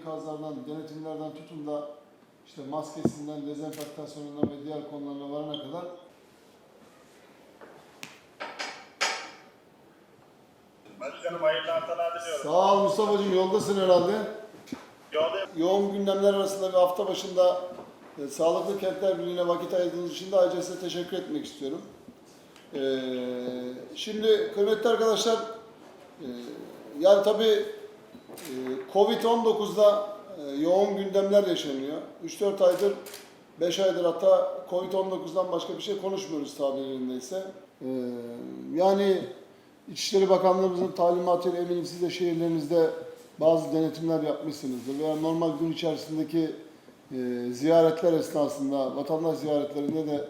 ikazlardan, denetimlerden tutun da işte maskesinden, dezenfektasyonundan ve diğer konularına varana kadar Hadi canım hayırlı haftalar diliyorum. Sağ ol Mustafa'cığım yoldasın herhalde. Yolda Yoğun gündemler arasında bir hafta başında e, Sağlıklı Kentler Birliği'ne vakit ayırdığınız için de ayrıca size teşekkür etmek istiyorum. E, şimdi kıymetli arkadaşlar, e, yani tabii Covid-19'da e, yoğun gündemler yaşanıyor. 3-4 aydır, 5 aydır hatta Covid-19'dan başka bir şey konuşmuyoruz tabirindeyse. E, yani İçişleri Bakanlığımızın talimatıyla eminim siz de şehirlerinizde bazı denetimler yapmışsınızdır veya normal gün içerisindeki e, ziyaretler esnasında, vatandaş ziyaretlerinde de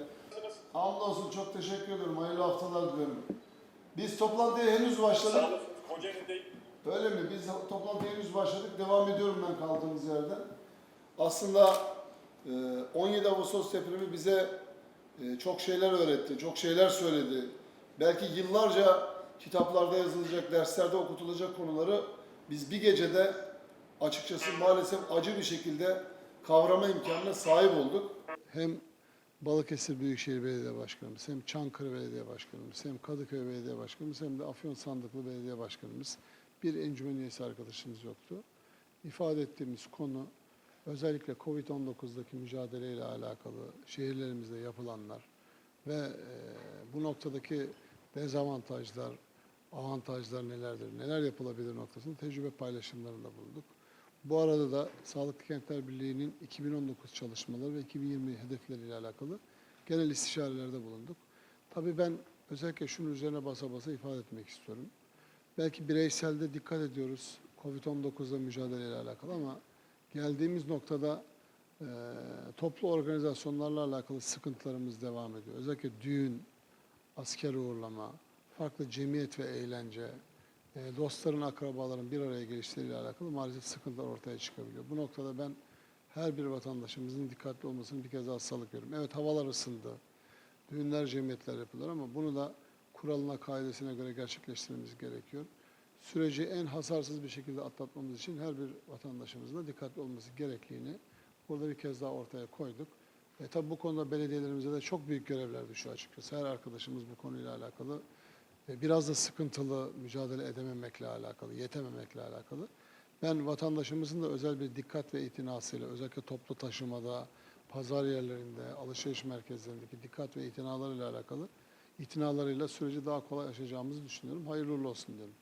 Hamdolsun çok teşekkür ederim. Hayırlı haftalar dilerim. Biz toplantıya henüz başladık. Kocaeli'ndeyim. Öyle mi? Biz toplantıya henüz başladık. Devam ediyorum ben kaldığımız yerden. Aslında e, 17 Ağustos depremi bize e, çok şeyler öğretti, çok şeyler söyledi. Belki yıllarca kitaplarda yazılacak, derslerde okutulacak konuları biz bir gecede açıkçası maalesef acı bir şekilde kavrama imkanına sahip olduk. Hem Balıkesir Büyükşehir Belediye Başkanımız, hem Çankırı Belediye Başkanımız, hem Kadıköy Belediye Başkanımız, hem de Afyon Sandıklı Belediye Başkanımız bir encümen üyesi arkadaşımız yoktu. İfade ettiğimiz konu özellikle Covid-19'daki mücadeleyle alakalı şehirlerimizde yapılanlar ve e, bu noktadaki dezavantajlar, avantajlar nelerdir, neler yapılabilir noktasında tecrübe paylaşımlarında bulunduk. Bu arada da Sağlıklı Kentler Birliği'nin 2019 çalışmaları ve 2020 hedefleriyle alakalı genel istişarelerde bulunduk. Tabii ben özellikle şunun üzerine basa basa ifade etmek istiyorum. Belki bireyselde dikkat ediyoruz Covid-19'la mücadeleyle alakalı ama geldiğimiz noktada e, toplu organizasyonlarla alakalı sıkıntılarımız devam ediyor. Özellikle düğün, asker uğurlama, farklı cemiyet ve eğlence, dostların, akrabaların bir araya gelişleriyle alakalı maalesef sıkıntılar ortaya çıkabiliyor. Bu noktada ben her bir vatandaşımızın dikkatli olmasını bir kez daha salık veriyorum. Evet havalar ısındı, düğünler, cemiyetler yapılır ama bunu da kuralına, kaidesine göre gerçekleştirmemiz gerekiyor. Süreci en hasarsız bir şekilde atlatmamız için her bir vatandaşımızın da dikkatli olması gerektiğini burada bir kez daha ortaya koyduk. E, tabii bu konuda belediyelerimize de çok büyük görevler düşüyor açıkçası. Her arkadaşımız bu konuyla alakalı biraz da sıkıntılı mücadele edememekle alakalı, yetememekle alakalı. Ben vatandaşımızın da özel bir dikkat ve itinasıyla özellikle toplu taşımada, pazar yerlerinde, alışveriş merkezlerindeki dikkat ve itinalarıyla alakalı itinalarıyla süreci daha kolay aşacağımızı düşünüyorum. Hayırlı olsun diyorum.